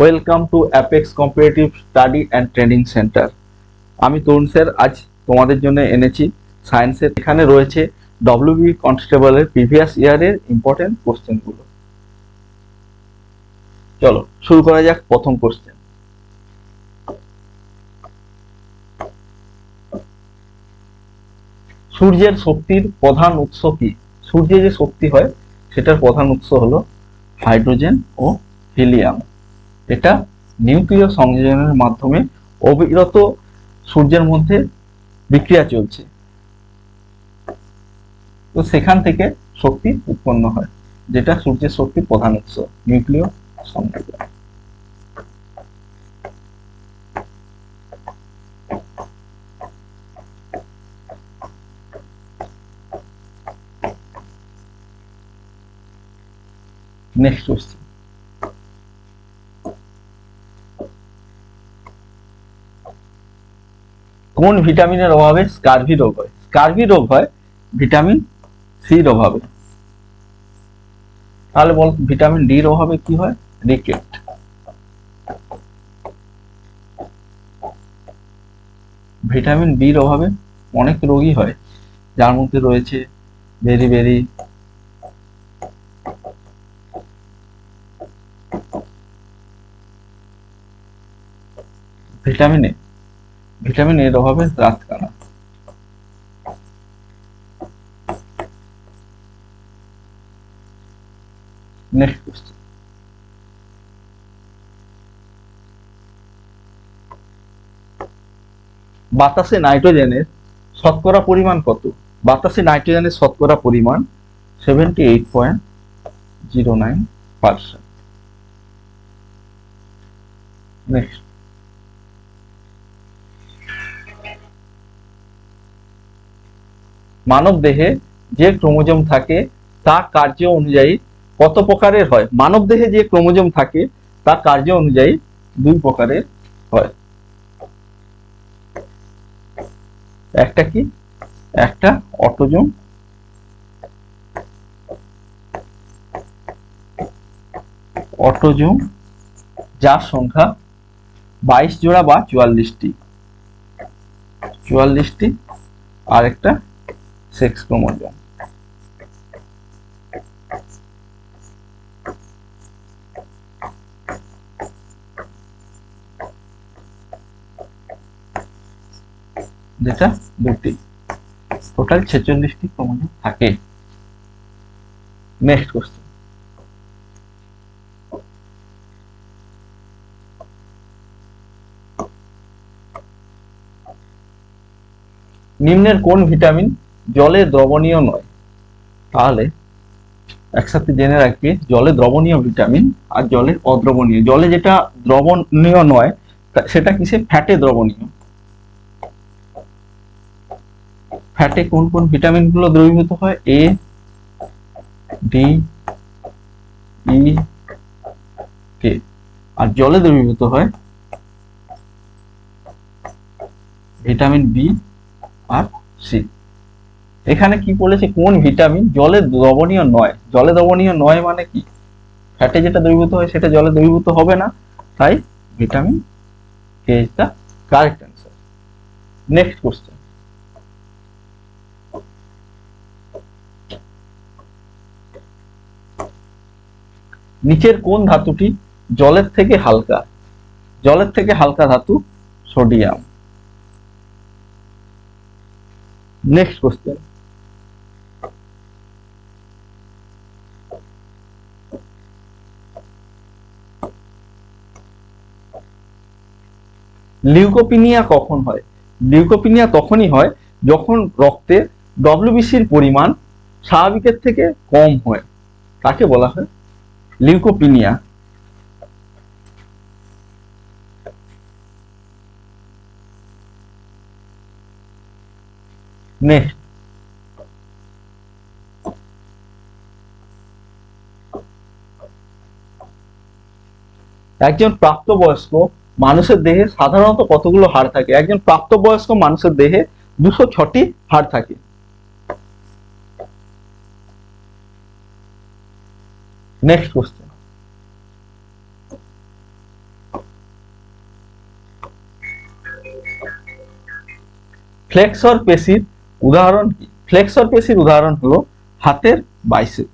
Welcome to Apex comparative study and training centre আমি Tarun sir, আজ তোমাদের জন্য এনেছি সায়েন্সের এখানে রয়েছে ডব্লিউবি কনস্টেবলের প্রিভিয়াস ইয়ারের ইম্পর্টেন্ট কোশ্চেনগুলো চলো, শুরু করা যাক প্রথম কোশ্চেন সূর্যের শক্তির প্রধান উৎস কি? সূর্যে যে শক্তি হয়, সেটার প্রধান উৎস হলো হাইড্রোজেন ও হিলিয়াম এটা নিউক্লিয় সংযোজনের মাধ্যমে অবিরত সূর্যের মধ্যে বিক্রিয়া চলছে। তো সেখান থেকে শক্তি উৎপন্ন হয়, যেটা সূর্যের শক্তির প্রধান উৎস, নিউক্লিয় সংযোজন। নেক্সট কোশ্চেন কোন ভিটামিনের অভাবে স্কারভি রোগ হয়? স্কারভি রোগ হয় ভিটামিন সির অভাবে। তাহলে বল, ভিটামিন ডির অভাবে কি হয়? রিকেট। ভিটামিন বির অভাবে অনেক রোগী হয়। যার মধ্যে রয়েছে বেরি বেরি, ভিটামিন এ। ভিটামিন এর অভাবে রাত কানা নেক্সট বাতাসে নাইট্রোজেনের শতকরা পরিমাণ কত? বাতাসে নাইট্রোজেনের শতকরা পরিমাণ seventy eight point zero nine percent next মানব দেহে যে ক্রোমোজোম থাকে, তা কার্য অনুযায়ী কত প্রকারের হয়? মানব দেহে যে ক্রোমোজোম থাকে, তা কার্য অনুযায়ী দুই প্রকারের হয়। একটা কি? একটা অটোজোম। অটোজোম, যার সংখ্যা বাইশ জোড়া বা চুয়াল্লিশটি। চুয়াল্লিশটি আর একটা সেক্স ক্রোমোজোম। যেটা দুটি টোটাল ছেচল্লিশটি ক্রোমোজোম থাকে। নেক্সট কোশ্চেন নিম্নের কোন ভিটামিন জলে দ্রবণীয় নয়। তাহলে একসাথে জেনে রাখবে, জলে দ্রবণীয় ভিটামিন আর জলে অদ্রবণীয়। জলে যেটা দ্রবণীয় নয় সেটা কিসে? ফ্যাটে দ্রবণীয়। ফ্যাটে কোন কোন ভিটামিনগুলো দ্রবীভূত হয়? এ ডি ই কে আর জলে দ্রবীভূত হয় ভিটামিন বি আর সি এখানে কি বলেছে? কোন ভিটামিন? জলে দ্রবণীয় নয়। জলে দ্রবণীয় নয় মানে কি? ফ্যাটে যেটা দ্রবীভূত হয় সেটা জলে দ্রবীভূত হবে না। তাই vitamin K is the correct answer next question নিচের কোন ধাতুটি জলের থেকে হালকা? জলের থেকে হালকা ধাতু সোডিয়াম। নেক্সট কোশ্চেন লিউকোপিনিয়া কখন হয়? লিউকোপিনিয়া তখনই হয় যখন রক্তে ডব্লিউবিসির পরিমাণ স্বাভাবিকের থেকে কম হয়। তাকে বলা হয়? লিউকোপিনিয়া। নেক্সট। একজন প্রাপ্তবয়স্ক মানুষের দেহে সাধারণত কতগুলো হাড় থাকে? একজন প্রাপ্তবয়স্ক মানুষের দেহে দুশো ছটি হাড় থাকে। নেক্সট কোশ্চেন ফ্লেক্সর পেশির উদাহরণ কি? ফ্লেক্সর পেশির উদাহরণ হলো হাতের বাইসেপ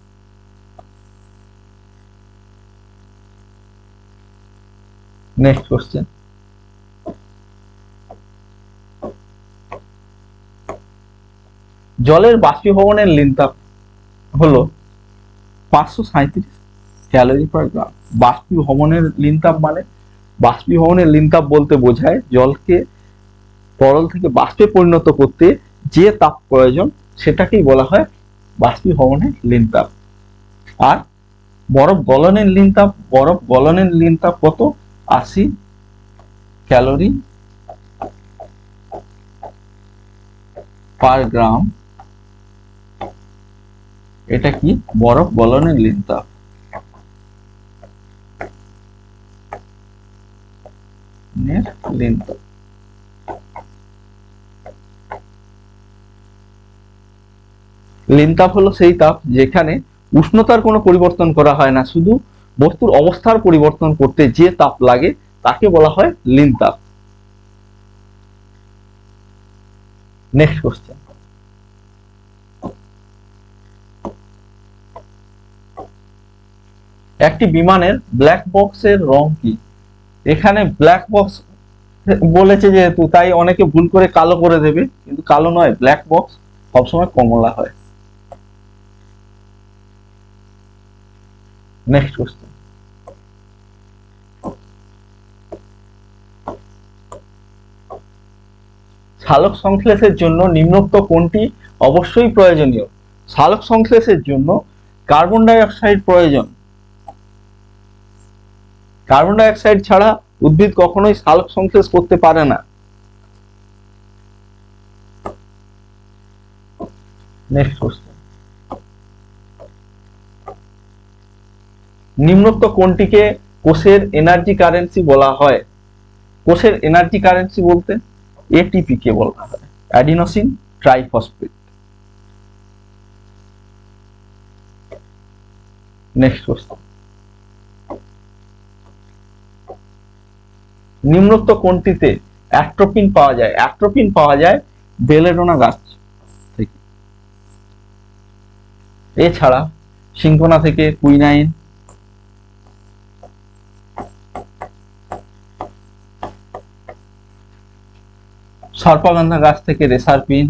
নেক্সট কোশ্চেন জলের বাষ্পীভবনের লিনতাপ হলো পাঁচশো সাঁত্রিশ ক্যালোরি পার গ্রাম বাষ্পীভবনের লিনতাপ মানে বাষ্পীভবনের লিনতাপ বলতে বোঝায় জলকে তরল থেকে বাষ্পে পরিণত করতে যে তাপ প্রয়োজন সেটাকেই বলা হয় বাষ্পীভবনের লিনতাপ আর বরফ গলনের লিনতাপ বরফ গলনের লিনতাপ কত? আশি ক্যালোরি পার গ্রাম। এটা কি? বরফ গলনের লিনতাপ নের লিনতাপ লিনতাপ হলো সেই তাপ যেখানে উষ্ণতার কোনো পরিবর্তন করা হয় না, শুধু বস্তুর অবস্থার পরিবর্তন করতে যে তাপ লাগে, তাকে বলা হয় লিনতাপ নেক্সট কোশ্চেন একটি বিমানের ব্ল্যাক বক্সের রং কি? এখানে ব্ল্যাক বক্স বলেছে যেহেতু, তাই অনেকে ভুল করে কালো করে দেবে, কিন্তু কালো নয় ব্ল্যাক বক্স সবসময় কমলা হয়। নেক্সট কোশ্চেন সালোক সংশ্লেষের জন্য নিম্নোক্ত কোনটি অবশ্যই প্রয়োজনীয়? সালোক সংশ্লেষের জন্য কার্বন ডাইঅক্সাইড প্রয়োজন। কার্বন ডাইঅক্সাইড ছাড়া উদ্ভিদ কখনোই সালোক সংশ্লেষ করতে পারে না। নেক্সট কোশ্চেন নিম্নোক্ত কোনটিকে কোষের এনার্জি কারেন্সি বলা হয়। কোষের এনার্জি কারেন্সি বলতে এটিপি কে বলা হয় অ্যাডিনোসিন ট্রাইফসফেট নেক্সট কোশ্চেন নিম্নোক্ত কোনটিতে অ্যাট্রোপিন পাওয়া যায়। অ্যাট্রোপিন পাওয়া যায় বেলেডোনা গাছ থেকে। এছাড়া সিঙ্কোনা থেকে কুইনাইন সর্পগন্ধা গাছ থেকে রেসারপিন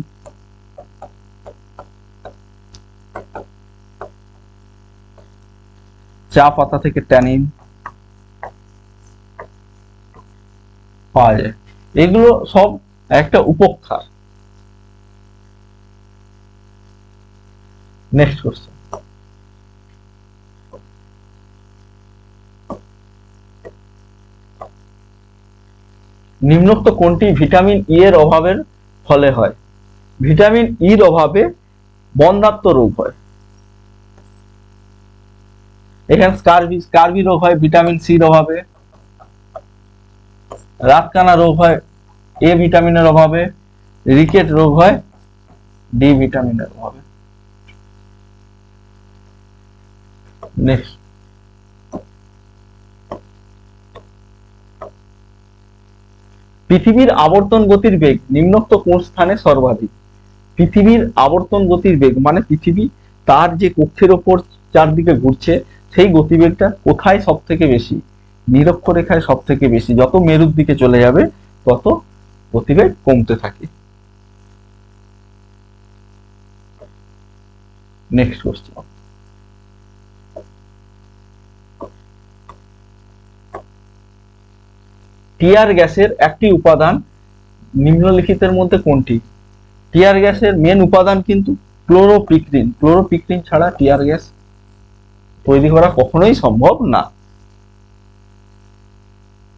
চা পাতা থেকে ট্যানিন। পাওয়া যায়। এগুলো সব একটা উপক্ষার নেক্সট কোশ্চেন নিম্নোক্ত কোনটি ভিটামিন ই এর অভাবের ফলে হয়? ভিটামিন ইর অভাবে বন্ধাত্ম রোগ হয়। এখানে স্কারবি স্কারবি রোগ হয়, ভিটামিন সির অভাবে। রাতকানা রোগ হয় এ ভিটামিনের অভাবে। রিকেট রোগ হয় ডি ভিটামিনের অভাবে। নেক্সট। পৃথিবীর আবর্তন গতির বেগ নিম্নোক্ত কোন স্থানে সর্বাধিক? পৃথিবীর আবর্তন গতির বেগ মানে পৃথিবী তার যে কক্ষের ওপর চারদিকে ঘুরছে, সেই গতিবেগটা কোথায় সব থেকে বেশি? নিরক্ষরেখায় সব থেকে বেশি। যত মেরুর দিকে চলে যাবে, তত গতিবেগ কমতে থাকে। নেক্সট কোশ্চেন টিয়ার গ্যাসের একটি উপাদান নিম্নলিখিতের মধ্যে কোনটি? টিয়ার গ্যাসের মেন উপাদান কিন্তু ক্লোরোপিক্রিন। ক্লোরোপিক্রিন ছাড়া টিয়ার গ্যাস তৈরি করা কখনোই সম্ভব না।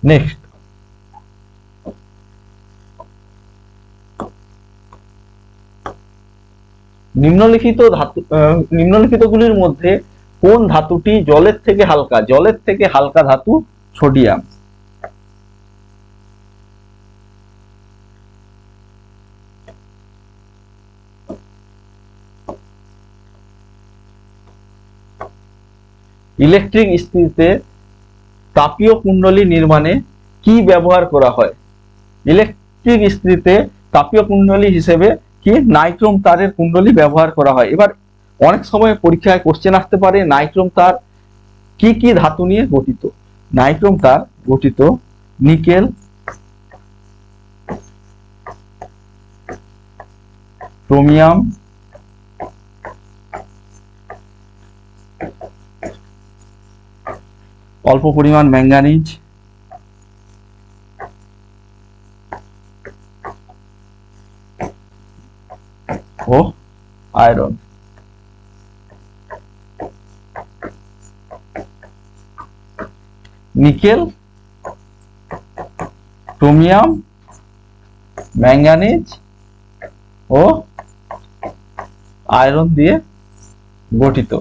নেক্সট নিম্নলিখিত ধাতু নিম্নলিখিতগুলির মধ্যে কোন ধাতুটি জলের থেকে হালকা? জলের থেকে হালকা ধাতু সোডিয়াম। ইলেকট্রিক ইস্ত্রিতে তাপীয় কুণ্ডলী নির্মাণে কি ব্যবহার করা হয়? ইলেকট্রিক ইস্ত্রিতে তাপীয় কুণ্ডলী হিসেবে কি নাইট্রোম তারের কুণ্ডলী ব্যবহার করা হয়? এবার অনেক সময় পরীক্ষায় কোশ্চেন আসতে পারে, নাইট্রোম তার কি কি ধাতু নিয়ে গঠিত? নাইট্রোম তার গঠিত নিকেল, ক্রোমিয়াম অল্প পরিমাণ ম্যাঙ্গানিজ। ও, আয়রন। নিকেল, ক্রোমিয়াম, ম্যাঙ্গানিজ ও আয়রন দিয়ে গঠিত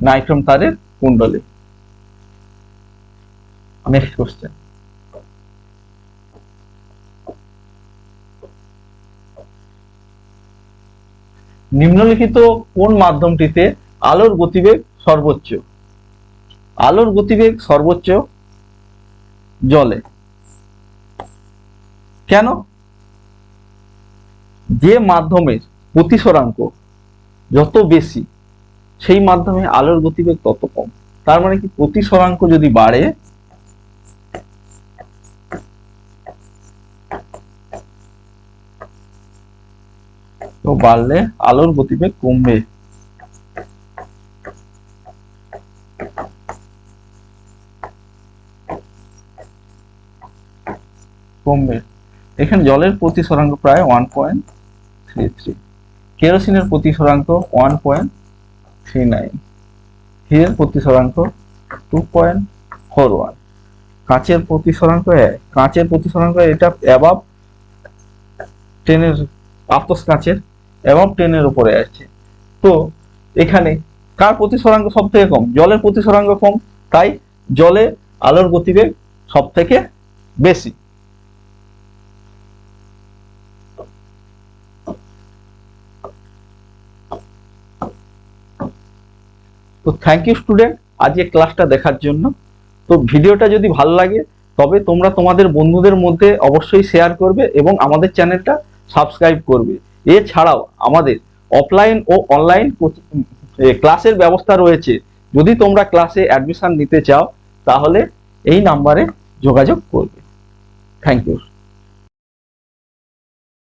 নাইট্রোম তারের কুণ্ডলী। কোশ্চেন নিম্নলিখিত কোন মাধ্যমটিতে আলোর গতিবেগ সর্বোচ্চ? আলোর গতিবেগ সর্বোচ্চ জলে। কেন? যে মাধ্যমের প্রতিসরাঙ্ক যত বেশি, সেই মাধ্যমে আলোর গতিবেগ তত কম। তার মানে কি প্রতিসরাঙ্ক যদি বাড়ে বাড়লে আলোর গতিবেগ কমবে। কমবে। এখানে জলের প্রতিসরাঙ্ক প্রায় ওয়ান পয়েন্ট থ্রি থ্রি কেরোসিনের প্রতিসরাঙ্ক ওয়ান পয়েন্ট থ্রি নাইন হিরের প্রতিসরাঙ্ক টু পয়েন্ট ফোর ওয়ান কাঁচের প্রতিসরাঙ্ক এক। কাঁচের প্রতি সরাঙ্ক এটা অ্যাবাব টেনের আতস কাঁচের। অ্যাবাব টেনের উপরে আছে। তো, এখানে কার প্রতিসরাঙ্ক সব থেকে কম? জলের প্রতিসরাঙ্ক কম, তাই জলে আলোর গতিবেগ সব থেকে বেশি। তো থ্যাংক ইউ স্টুডেন্ট আজকে ক্লাসটা দেখার জন্য। তো ভিডিওটা যদি ভালো লাগে, তবে তোমরা তোমাদের বন্ধুদের মধ্যে অবশ্যই শেয়ার করবে এবং আমাদের চ্যানেলটা সাবস্ক্রাইব করবে। এছাড়াও আমাদের অফলাইন ও অনলাইন ক্লাসের ব্যবস্থা রয়েছে। যদি তোমরা ক্লাসে অ্যাডমিশন নিতে চাও, তাহলে এই নাম্বারে যোগাযোগ করবে। Thank you